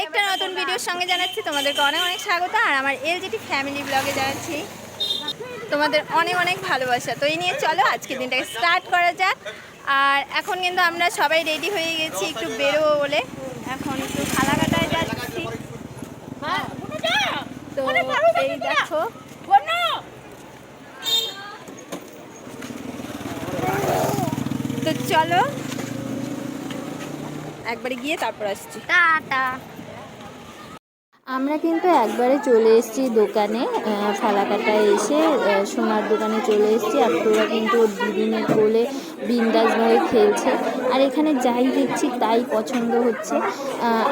আরেকটা নতুন ভিডিওর সঙ্গে জানাচ্ছি, তোমাদেরকে অনেক অনেক স্বাগত, আর আমার এলজিটি ফ্যামিলি ব্লগে জানাচ্ছি তোমাদের অনেক অনেক ভালোবাসা। তো এই নিয়ে চলো, আজকের দিনটাকে স্টার্ট করা যাক। আর এখন কিন্তু আমরা সবাই রেডি হয়ে গেছি, একটু বেরোবো বলে। এখন একটু ফালাকাটায় যাচ্ছি। তো এই দেখো। তো চলো, একবারে গিয়ে তারপর আসছি। টাটা। আমরা কিন্তু একবারে চলে এসেছি দোকানে ফালাকাটায় এসে সোনার দোকানে চলে এসেছি। আর তোরা কিন্তু ওর দিদিনের কোলে বিন্দাসভাবে খেলছে। আর এখানে যাই দেখছি তাই পছন্দ হচ্ছে।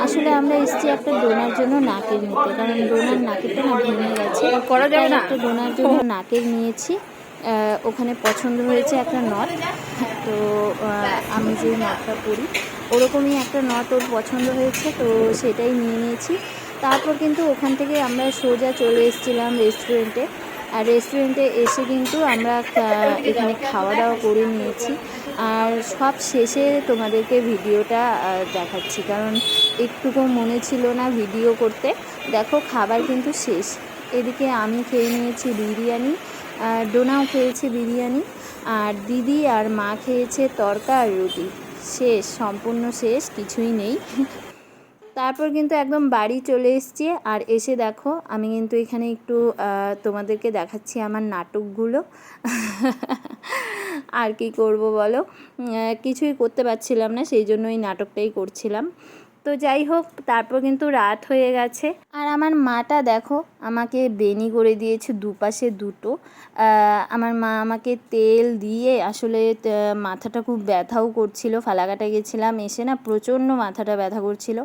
আসলে আমরা এসেছি একটা ডোনার জন্য নাকের নিতে কারণ ডোনার নাকেরটা না ভেঙে গেছে। করা? একটা ডোনার জন্য নাকের নিয়েছি। ওখানে পছন্দ হয়েছে একটা নট। তো আমি যে নটটা পরি ওরকমই একটা নট ওর পছন্দ হয়েছে তো সেটাই নিয়ে নিয়েছি। তারপর কিন্তু ওখান থেকে আমরা সোজা চলে এসেছিলাম রেস্টুরেন্টে। আর রেস্টুরেন্টে এসে কিন্তু আমরা এখানে খাওয়া দাওয়া করে নিয়েছি। আর সব শেষে তোমাদেরকে ভিডিওটা দেখাচ্ছি। কারণ একটুকু মনে ছিল না ভিডিও করতে। দেখো, খাবার কিন্তু শেষ। এদিকে আমি খেয়ে নিয়েছি বিরিয়ানি, আর ডোনাও খেয়েছে বিরিয়ানি, আর দিদি আর মা খেয়েছে তরকা আর রুটি। শেষ, সম্পূর্ণ শেষ, কিছুই নেই। তারপর কিন্তু একদম বাড়ি চলে এসেছি আর এসে দেখো, আমি কিন্তু এখানে একটু তোমাদেরকে দেখাচ্ছি আমার নাটকগুলো। আর কি করব বলো? কিছুই করতে পারছিলাম না, সেই জন্য এই নাটকটাই করছিলাম। তো যাই হোক, তারপর কিন্তু রাত হয়ে গেছে। আর আমার মাটা দেখো, আমাকে বেনি করে দিয়েছে দুপাশে দুটো। আমার মা আমাকে তেল দিয়ে আসলে মাথাটা খুব ব্যথাও করছিল। ফালাকাটা গেছিলাম, এসে না প্রচণ্ড মাথাটা ব্যথা করছিল।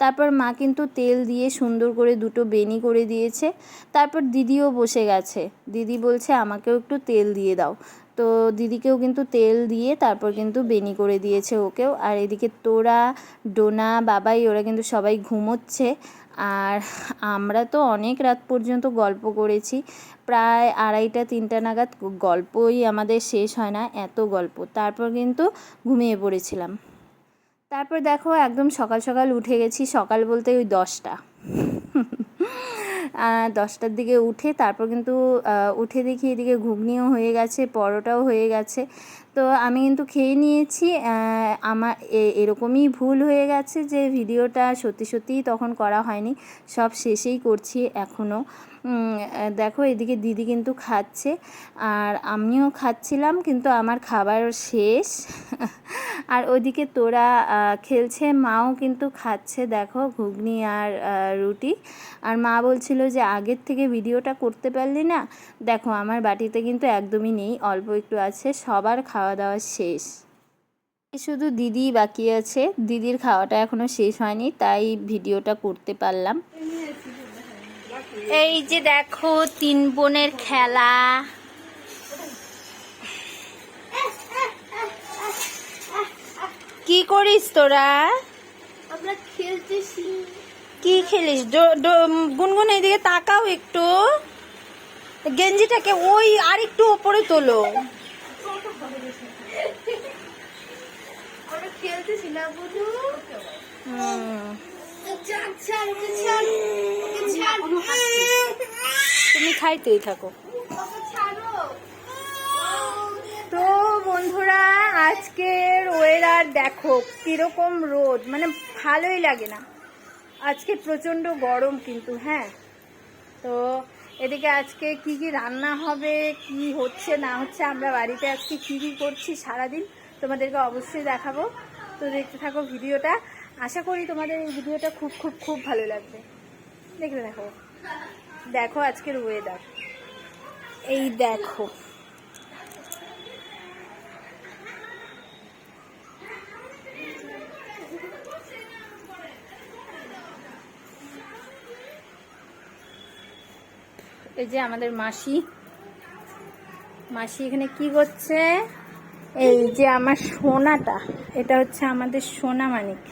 তারপর মা কিন্তু তেল দিয়ে সুন্দর করে দুটো বেনি করে দিয়েছে। তারপর দিদিও বসে গেছে। দিদি বলছে, আমাকেও একটু তেল দিয়ে দাও। তো দিদিকেও কিন্তু তেল দিয়ে তারপর কিন্তু বেনি করে দিয়েছে ওকেও। আর এদিকে তোরা, ডোনা, বাবাই, ওরা কিন্তু সবাই ঘুমোচ্ছে। আর আমরা তো অনেক রাত পর্যন্ত গল্প করেছি। প্রায় আড়াইটা, তিনটা নাগাদ গল্পই আমাদের শেষ হয় না, এত গল্প। তারপর কিন্তু ঘুমিয়ে পড়েছিলাম। তারপর দেখো একদম সকাল সকাল উঠে গেছি, সকাল বলতে ওই দশটা। দশটার দিকে উঠে তারপর কিন্তু উঠে দেখি এদিকে ঘুগনিও হয়ে গেছে পরোটাও হয়ে গেছে। তো আমি কিন্তু খেয়ে নিয়েছি আমার এরকমই ভুল হয়ে গেছে যে ভিডিওটা সত্যি সত্যিই তখন করা হয়নি, সব শেষেই করছি এখনও দেখো এদিকে দিদি কিন্তু খাচ্ছে, আর আমিও খাচ্ছিলাম কিন্তু আমার খাবার শেষ। আর ওদিকে তোরা খেলছে, মাও কিন্তু খাচ্ছে, দেখো ঘুগনি আর রুটি। আর মা বলছিল যে আগের থেকে ভিডিওটা করতে পারলি না। দেখো আমার বাটিতে কিন্তু একদমই নেই, অল্প একটু আছে, সবার খাওয়া দাওয়া শেষ। শুধু দিদি বাকি আছে। দিদির খাওয়াটা এখনও শেষ হয়নি তাই ভিডিওটা করতে পারলাম। এই যে দেখো তিন বোনের খেলা। কি করিস তোরা? আমরা খেলতেছি। কি খেলিস? গুনগুন এইদিকে তাকাও একটু। গেঞ্জিটাকে ওই আর একটু ওপরে তোলো। বুঝু? তুমি খাইতেই থাকো। তো বন্ধুরা আজকের ওয়েদার দেখো কীরকম রোদ মানে ভালোই লাগে না। আজকে প্রচণ্ড গরম কিন্তু হ্যাঁ। তো এদিকে আজকে কি কি রান্না হবে কি হচ্ছে না হচ্ছে আমরা বাড়িতে আজকে কি কি করছি সারাদিন তোমাদেরকে অবশ্যই দেখাবো। তো দেখতে থাকো ভিডিওটা। আশা করি তোমাদের এই ভিডিওটা খুব খুব খুব ভালো লাগবে। দেখলে দেখো। দেখো আজকের ওয়েদার এই দেখো। এই যে আমাদের মাসি। মাসি এখানে কি করছে? এই যে আমার সোনাটা এটা হচ্ছে আমাদের সোনা মানিক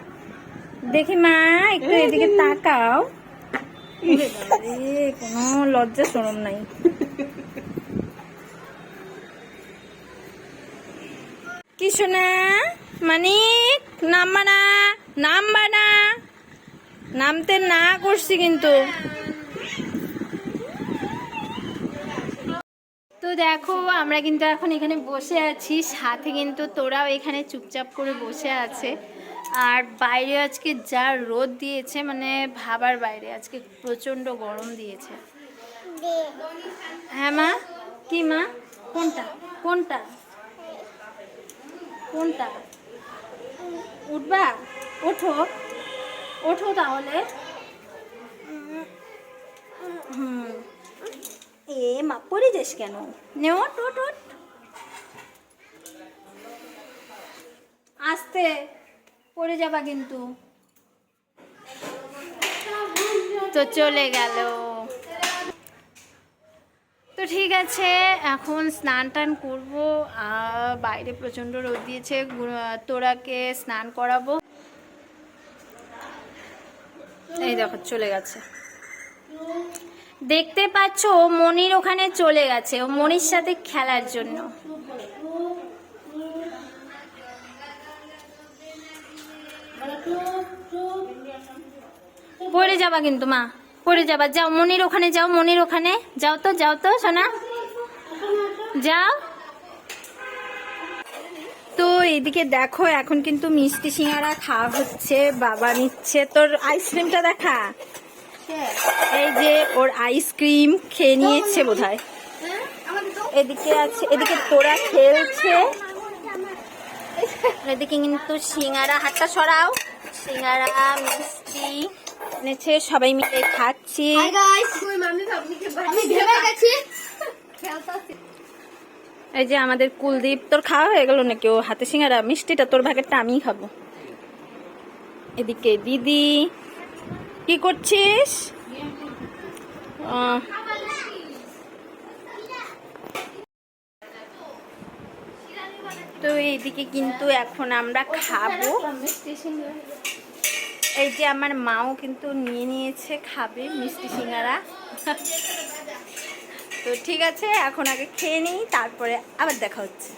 দেখি মা একটু এদিকে তাকাও। কোনো লজ্জা সরম নাই। কি শোনা মানিক নামবা না নামবা না। নামতে না করছি কিন্তু। দেখো, আমরা কিন্তু এখন এখানে বসে আছি। সাথে কিন্তু তোরাও এখানে চুপচাপ করে বসে আছে। আর বাইরে আজকে যা রোদ দিয়েছে মানে ভাবার বাইরে, আজকে প্রচণ্ড গরম দিয়েছে। হ্যাঁ মা? কি মা? কোনটা? কোনটা? কোনটা? উঠবা? ওঠো। ওঠো তাহলে। মা পড়ে যাস কেন? নে ওঠ ওঠ ওঠ। আস্তে, পড়ে যাবা কিন্তু। তো চলে গেল। তো ঠিক আছে, এখন স্নান টান করব বাইরে প্রচণ্ড রোদ দিয়েছে। তোরাকে স্নান করাবো। এই দেখো, চলে গেছে। দেখতে পাচ্ছ, ও মনির ওখানে চলে গেছে, ও মনির সাথে খেলার জন্য। পড়ে যাবা কিন্তু, মা। পড়ে যাবা। যাও, মনির ওখানে যাও, মনির ওখানে। যাও তো যাও তো, সোনা। যাও। তো এদিকে দেখো, এখন কিন্তু মিষ্টি সিঙ্গারা খাওয়া হচ্ছে, বাবা নিচ্ছে। তোর আইসক্রিমটা দেখা? এই যে ওর আইসক্রিম খেয়ে নিয়েছে বোধ হয় এদিকে আছে এদিকে তোরা খেলছে। এদিকে কিন্তু সিঙ্গারা হাতটা সরাও। সিঙ্গারা মিষ্টি এনেছে সবাই মিলে খাচ্ছি। হাই গাইস আমি ভেবে গেছি। এই যে আমাদের কুলদীপ তোর খাওয়া হয়ে গেল নাকি? ও হাতে সিঙ্গারা মিষ্টিটা তোর ভাগেরটা আমিই খাব। এদিকে দিদি কি করছিস? তো এইদিকে কিন্তু এখন আমরা খাব। এই যে আমার মাও কিন্তু নিয়ে নিয়েছে খাবে মিষ্টি সিঙ্গারা। তো ঠিক আছে, এখন আগে খেয়ে নিই, তারপরে আবার দেখা হচ্ছে।